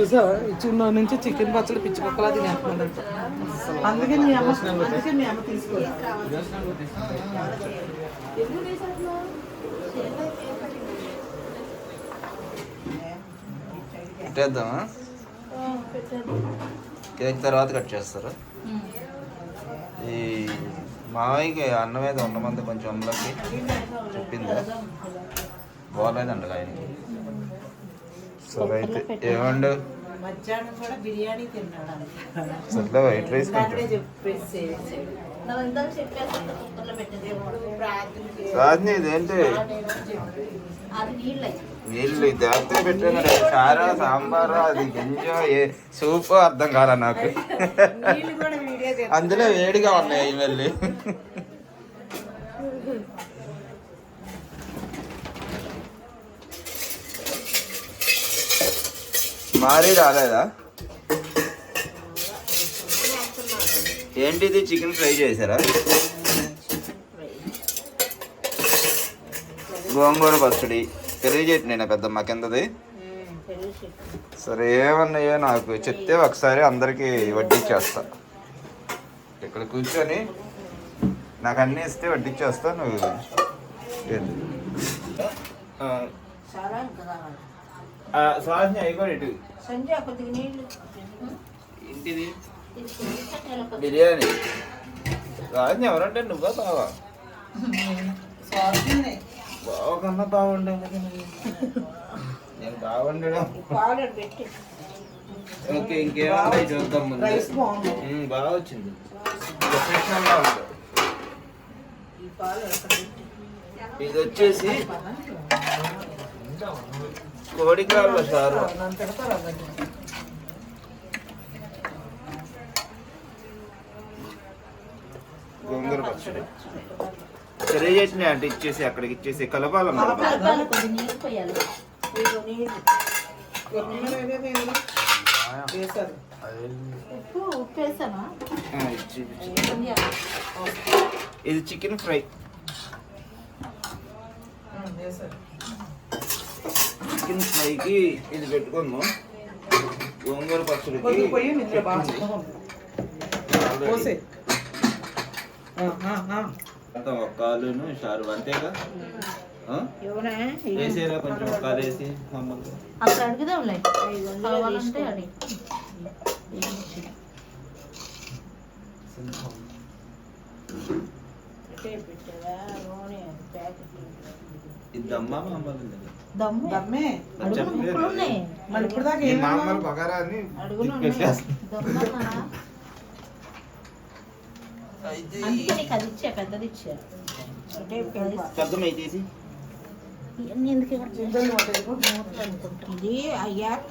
చూసా చిన్న నుంచి చికెన్ పచ్చడి పిచ్చి పక్కలా తినేస్తున్నాడంట అందుకే మీ అమ్మ అందుకే మీ అమ్మ పెట్టేద్దామా? కేక్ తర్వాత కట్ చేస్తారు? ఈ మావయ్యకి అన్నం మీద ఉండమంది కొంచెం అమ్మలకి చెప్పింది. బాగాలేదండి ఆయనకి. సరే అయితే ఏమండు? మధ్యాహ్నం కూడా బిర్యానీ తిన్నాడు సర్లే వైట్ రైస్ కొంచెం. చెప్పేసి. సాధ్ని ఇదేంటి? నీళ్ళు. జాగ్రత్త పెట్టాను చారా సాంబార్ అది గింజ ఏ సూప్ అర్థం కాల నాకు? అందులో వేడిగా ఉన్నాయి వెళ్ళి మారీ రాలేదా? ఏంటిది? చికెన్ ఫ్రై చేశారా? గోంగూర పచ్చడి పెరుగు చట్నీ పెద్ద కిందది? సరే ఏమన్నాయో నాకు చెప్తే ఒకసారి అందరికి వడ్డించేస్తా ఇక్కడ కూర్చొని నాకు అన్నీ ఇస్తే వడ్డించేస్తా నువ్వు సుహాసిని అయిపోయి ఇటు? సంజయ్ కొద్దిగా నీళ్ళు. ఇంటిది బిర్యానీ. రాజు ఎవరంటే నువ్వా బావా? బావ కన్నా బాగుండే నేను బాగుండడం పాలు పెట్టి. ఓకే ఇంకేమన్నా చూద్దాం ముందు. బాగా వచ్చింది. Professional గా ఉంది. ఈ పాలు అక్కడ పెట్టి. ఇది వచ్చేసి సారు నన్ను తిడతారు అదండి గోంగూర పచ్చడి. పెరుగు చట్నీ అంటే ఇచ్చేసి అక్కడికి ఇచ్చేసి కలపాలి కొద్దిగా నీళ్ళు పోయాలి. ఇదిగో నీళ్ళు వేశారు ఉప్పు ఉప్పు వేసామా ఆ, ఇచ్చి ఇచ్చి. సంధ్య ఇది చికెన్ ఫ్రై వేశారు చికెన్ ఫ్రైకి ఇది పెట్టుకుందాం. గోంగూర పచ్చడికి కొద్దిగా పొయ్యి ఇందులో బాగా చిక్కగా ఉంది. పోసే. ఆ, ఆ, ఆ. అంతా ఒక కాలును షారు అంతేగా? వేసేరా కొంచెం ఒక కాలు వేసి అక్కడ అడుగుదాంలే. కావాలంటే అడిగి. దమ్మా మామూలు దమ్ము? దమ్మే. అడుగున ముక్కలు ఉన్నాయి మరి ఇప్పుడు దాకా ఈ ఏమన్నా మామూలు బగారాన్ని అడుగున పెట్టేస్తా. దమ్మన్నా అందుకే నీకు అది ఇచ్చా పెద్దది ఇచ్చా? శబ్దం అయితే తీసి ఇవన్నీ ఎందుకు ఇవ్వట్లేదు? చింతలు పట్టేసుకో. ఇది అయ్యాక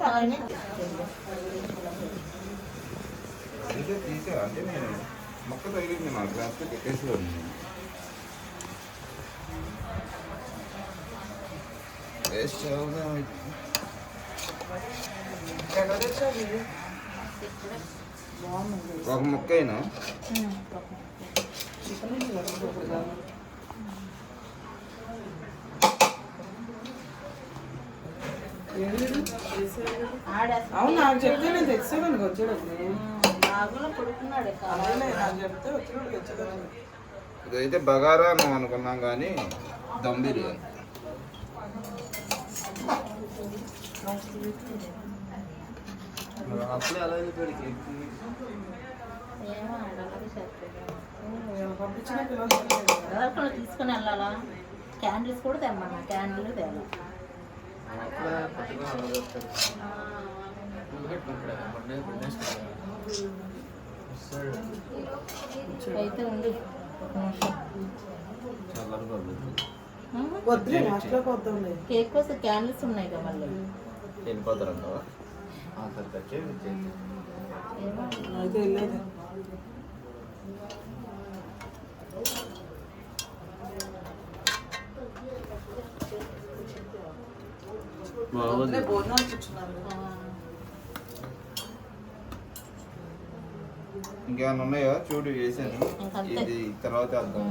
తీసే తీసే అంటే నేను మొక్క తగిలింది నాకు లేకపోతే పెట్టేసి ఒక ముక్క అయినా? అవును నాకు చెప్తే నేను తెచ్చేదానికి వచ్చేటప్పుడు. ఇదైతే బగారా అని అనుకున్నాం కానీ దమ్ బిర్యానీ అప్పుడే అలా వెళ్ళిపోయాడు కేక్ ఏమో అలాగే సరిపోయింది. నేను ఎవరికైనా తీసుకొని వెళ్ళాలా? క్యాండిల్స్ కూడా తెమ్మన్నా క్యాండిల్ తేలా. అయితే ఒక వద్దు లాస్ట్ కొద్దాంలే కేక్ కోసం క్యాండిల్స్ ఉన్నాయి కదా మళ్ళీ. వెళ్ళిపోతారు బాగుంది. ఇంకేమైనా ఉన్నాయా? చూడు చేశాను ఇది తర్వాత అర్థం.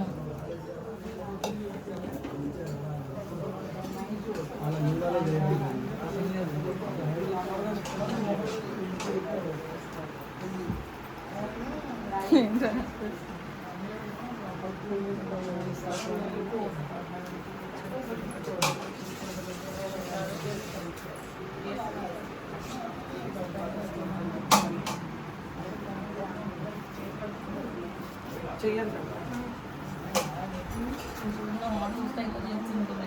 చెయ్యండి అసలు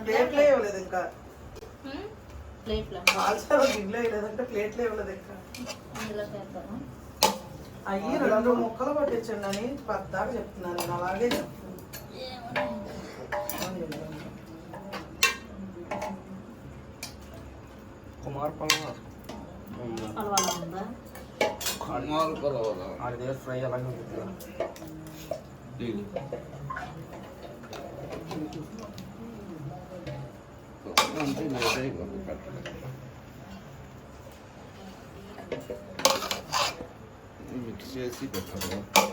ప్లేట్లే ఇవ్వలేదు ఇంకా. ప్లేట్లో? ఇవ్వలేదు ఇంకా. అయ్యి రెండు ముక్కలు పట్టించండి అని పద్దాక చెప్తున్నాను నేను అలాగే కుమార్ పల్వ. పలవాల ఉందా? కనుమాలు కలవదా ఆడి దగ్గర ఫ్రై అలాగే ఉంటుంది కదా. ఇది. అంతే లేట్ అయిపోతుంది కట్టడం. మిక్స్ చేసి పెట్టాలి కావాలంటే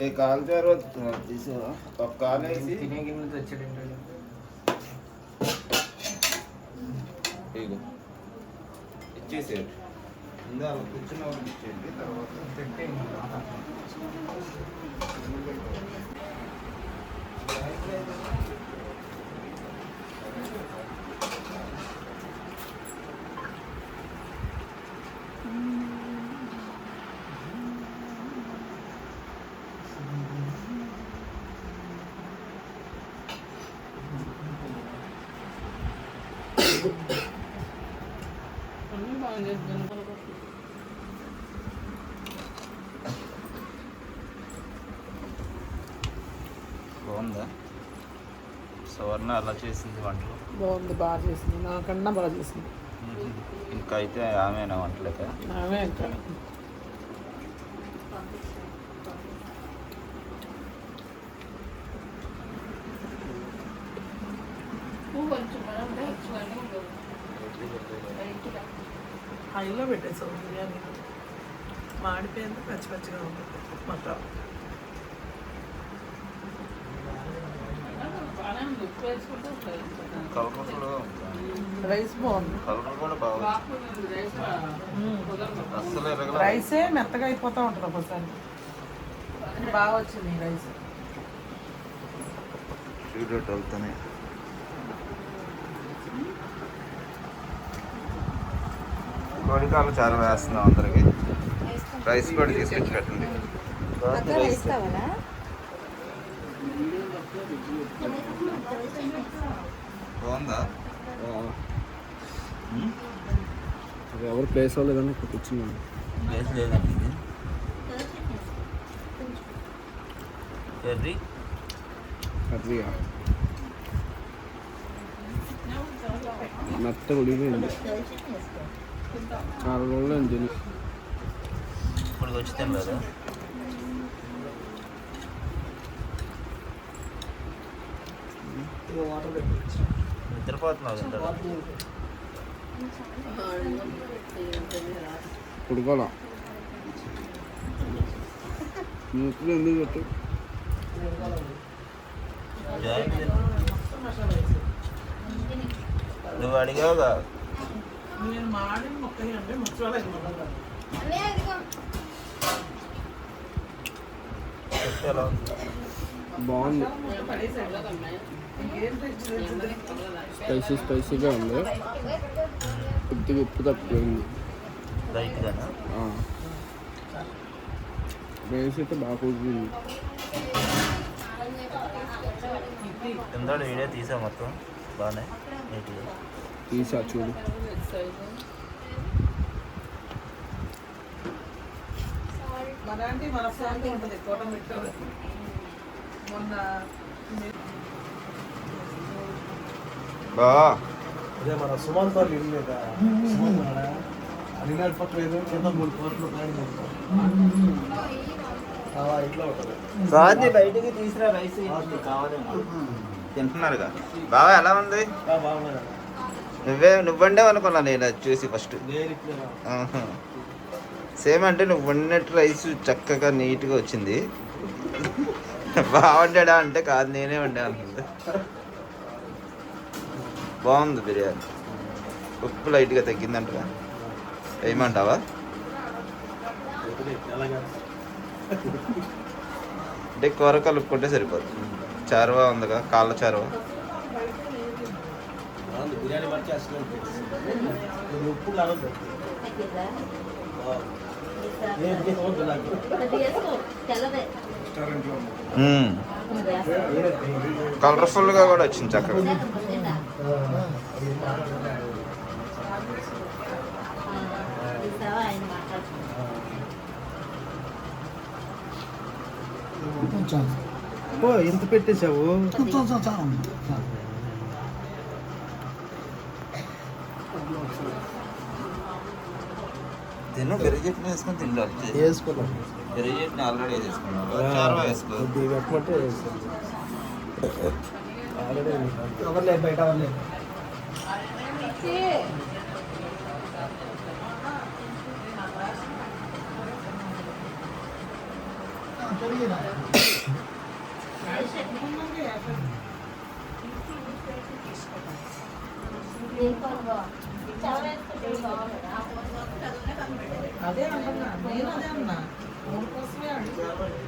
ఏ కాల్చారు తీసా ఒక కాలేసి తినే గిన్నెలు తెచ్చాడు ఏంటంటే ఇగో ఇచ్చేసారు ముందు అలా కూర్చున్న వాళ్ళకి ఇచ్చేయండి తర్వాత. తింటే బాగుందా? సువర్ణ అలా చేసింది వంటలు? బాగుంది బాగా చేసింది. నాకన్నా బాగా చేసింది. ఇంకా అయితే ఆమెనా వంటలేక ఆమె ఇంకా. హైలో పెట్టేసావు బిర్యానీ. మాడిపోయింది పచ్చి పచ్చిగా ఉంటుంది మొత్తం. కలర్ కూడా రైస్ బాగుంది. రైసే మెత్తగా అయిపోతూ ఉంటుంది ఒకసారి బాగా వచ్చింది రైస్. చూడేట్ కోడికాలు చాలా వేస్తున్నాం అందరికి. రైస్ కూడా తీసుకొచ్చి పెట్టండి రైస్ బాగుందా? అది ఎవరు ప్లేస్ అవ్వలేదని ఇక్కడ కూర్చున్నాను ప్లేస్ లేదండి ఇది కర్రీ కర్రీయా మెత్తగా ఉడిగిపోయింది చాలా రోజులు అయింది తిని ఇప్పుడు వచ్చి తినలేదా వాటర్ పెట్టి నిద్రపోతున్నావు తింటారా ఉడకాల నువ్వు ఎందుకు పెట్టు జాయిన్ చేయి. నువ్వు అడిగావుగా నేను మాడి మొక్క అంటే బాగుంది. స్పైసీ స్పైసీగా ఉంది. కొద్దిగా ఉప్పు తక్కువైంది. రైస్ అయితే బాగా కుదిరింది కింద వీడియో తీసా మొత్తం. బాగానే నీట్గా. తీసా చూడు. బా. అదే మన ఇల్లు లేదా? సుమంత్ వాళ్ళ అడిగినాడు పక్క లేదు కింద మూడు కోట్లు పైన ఇట్లా ఉంటుంది. బయటికి తీసుకురా రైస్. తింటున్నారుగా. బాగా ఎలా ఉంది? బాగున్నాడు. నువ్వే నువ్వండే అనుకున్నా నేను అది చూసి ఫస్ట్ సేమ్ అంటే నువ్వు వండినట్టు రైస్ చక్కగా నీట్గా వచ్చింది. బాగుంటాడా అంటే కాదు నేనే వండా అంటుంది బాగుంది బిర్యానీ. ఉప్పు లైట్గా తగ్గిందంటగా. వేయమంటావా అంటే కూర కలుపుకుంటే సరిపోతుంది చారువా ఉందిగా కాళ్ళ చారువా బాగుంది బిర్యానీ మంచి అసలు ఇది ఉప్పు కాదు తగ్గిందా? ఏం చేసుకోవద్దు నాకు కొద్దిగా వేసుకో, తెల్లదే. రెస్టారెంట్లో కొద్దిగా వేసుకో. కలర్ఫుల్గా కూడా వచ్చింది చక్కగా కొద్దిగా. ఆ, చూసావా ఆయన మాట్లాడుతున్నారు ఓ ఎంత పెట్టేశావు తిను పెరుగు చట్నీ వేసుకొని తిండాలి. వేసుకున్నాం పెరుగు చట్నీ ఆల్రెడీ వేసుకున్నావు చారువా వేసుకో పెట్టమంటే. ఆల్రెడీ బయట అదే అంటున్నా నేను అదే అన్నా మూడు కోసమే అడిగాను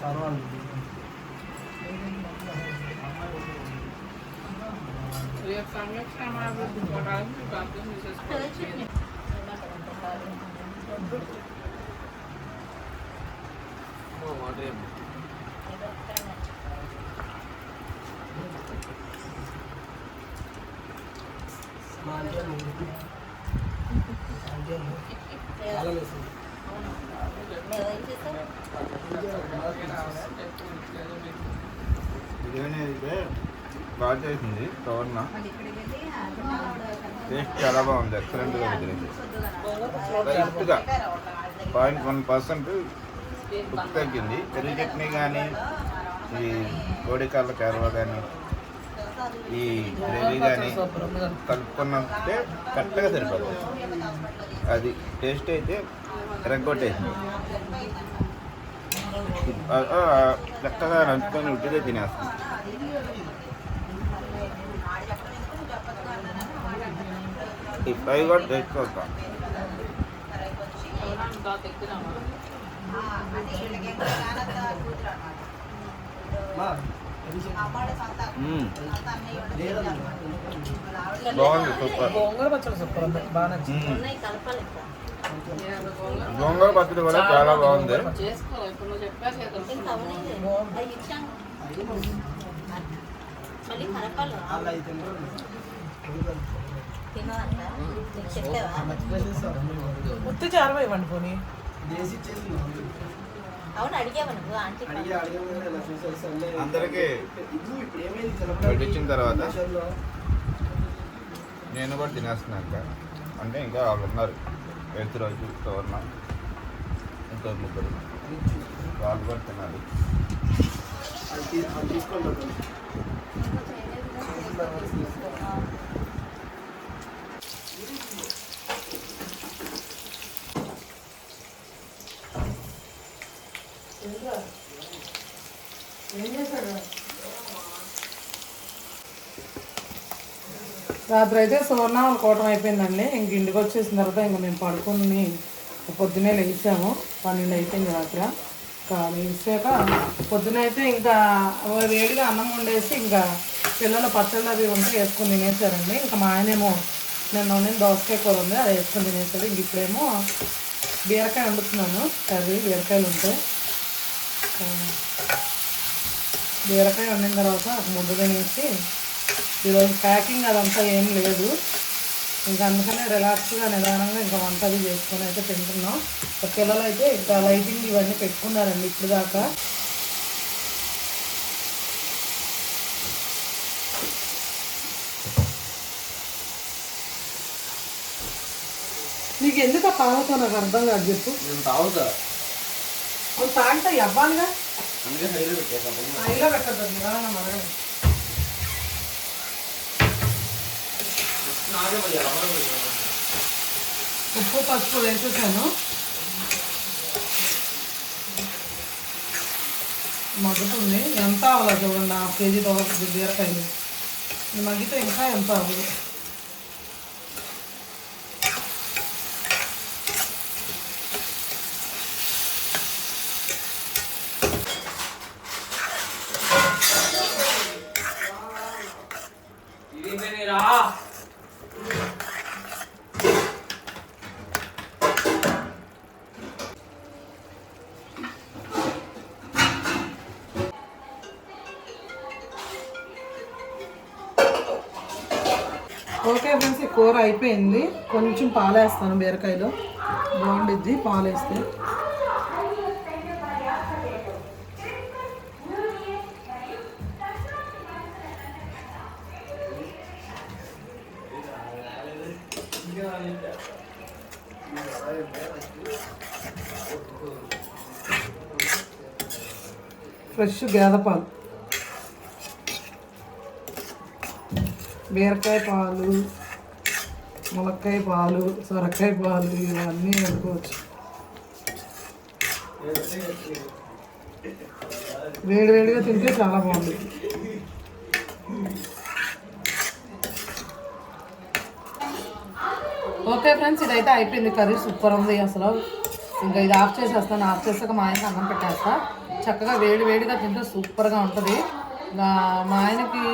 చాలా బిర్యానీ అయితే బాగా చేసింది టోర్న టేస్ట్ చాలా బాగుంది ఎక్సలెంట్గా ఉంది. లైట్గా. పాయింట్ వన్ పర్సెంట్ ఉప్పు తగ్గింది. పెరుగు చట్నీ కానీ ఈ కోడికాళ్ళ కరవ కానీ ఈ గ్రేవీ కానీ కలుపుకున్నంటే కరెక్ట్గా సరిపోతుంది. అది టేస్ట్ అయితే రెగ్గొట్టేసింది. చక్కగా నంచుకొని ఉట్టిదే తినేస్తాం ఈ ఫ్రై కూడా తెచ్చుకోస్తాం మ్మ్. బాగుంది సూపర్. గోంగూర పచ్చడి సూపర్ బాగా నచ్చింది. గోంగూర పచ్చడి కూడా చాలా బాగుంది. ఉత్తి చారువా ఇవ్వండి పోనీ? అవును అడిగావా నువ్వు ఆంటీ అందరికీ తర్వాత నేను కూడా తినేస్తున్నాక అంటే ఇంకా వాళ్ళు ఉన్నారు. ఎత్తు రోజు తోరణ. ఇంకో ముగ్గురు. వాళ్ళు కూడా తినాలి. రాత్రి అయితే సువర్ణ కోటం అయిపోయిందండి. ఇంక ఇంటికి వచ్చేసిన తర్వాత ఇంక మేము పడుకుని పొద్దునే లేచాము. పన్నెండు అయిపోయింది రాత్రి. ఇంకా లేచాక పొద్దున అయితే ఇంకా వేడిగా అన్నం వండేసి ఇంకా పిల్లలు పచ్చళ్ళు అవి ఉంటే వేసుకొని తినేసారండి. ఇంకా మా ఆయనేమో నిన్న నేను దోసకాయ కూర ఉంది అది వేసుకొని తినేసాడు. ఇంక ఇప్పుడేమో బీరకాయ వండుతున్నాను కర్రీ బీరకాయలు ఉంటాయి బీరకాయ వండిన తర్వాత ముద్ద తినేసి ఈరోజు ప్యాకింగ్ అదంతా ఏం లేదు. ఇంకా అందుకనే రిలాక్స్గా నిదానంగా ఇంకా వంట అది చేసుకొని అయితే తింటున్నాం. ఒక పిల్లలు అయితే ఇంకా లైటింగ్ ఇవన్నీ పెట్టుకున్నారండి ఇప్పుడు దాకా. నీకు ఎందుకు ఆ నాకు అర్థం కాదు చెప్పు. నేను తాగుతా. తాగుతా ఇవ్వాలిగా అందుకే హైలో పెట్టేసా హైలో పెట్టద్దు నిదానంగా మరగదు ఉప్పు పసుపు వేసేసాను. మగ్గుతుంది. ఎంత అవ్వాలి చూడండి. హాఫ్ కేజీ తోట బీరకాయలు. ఇది మగ్గితే ఇంకా ఎంత అవ్వదు. ఓకే కూర అయిపోయింది. కొంచెం పాలు వేస్తాను బీరకాయలో. బాగుండిద్ది పాలు వేస్తే ఫ్రెష్ గేదె పాలు. బీరకాయ పాలు. ములక్కాయ పాలు సొరకాయ పాలు ఇవన్నీ వండుకోవచ్చు వేడి వేడిగా తింటే చాలా బాగుంది. ఓకే ఫ్రెండ్స్ ఇదైతే అయిపోయింది కర్రీ. సూపర్ ఉంది అసలు. ఇంకా ఇది ఆఫ్ చేసేస్తాను. ఆఫ్ చేసాక మా ఆయనకి అన్నం పెట్టేస్తా. చక్కగా వేడి వేడిగా తింటే సూపర్గా ఉంటుంది. మా ఆయనకి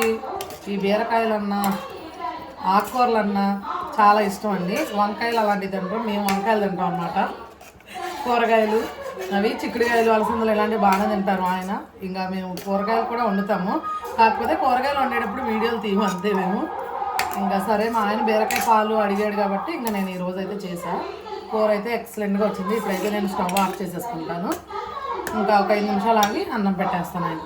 ఈ బీరకాయలన్నా ఆకుకూరలన్నా చాలా ఇష్టం అండి. వంకాయలు అలాంటివి తింటాం. మేము వంకాయలు తింటాం అన్నమాట. కూరగాయలు అవి చిక్కుడుకాయలు అలసందలు ఇలాంటివి బాగానే తింటారు ఆయన. ఇంకా మేము కూరగాయలు కూడా వండుతాము. కాకపోతే కూరగాయలు వండేటప్పుడు వీడియోలు తీయము అంతే మేము. ఇంకా సరే మా ఆయన బీరకాయ పాలు అడిగాడు కాబట్టి ఇంకా నేను ఈరోజు అయితే చేశాను కూర అయితే ఎక్సలెంట్గా వచ్చింది. ఇప్పుడైతే నేను స్టవ్ ఆఫ్ చేసేసుకుంటాను. ఇంకా ఒక ఐదు నిమిషాలు ఆగి అన్నం పెట్టేస్తాను ఆయన.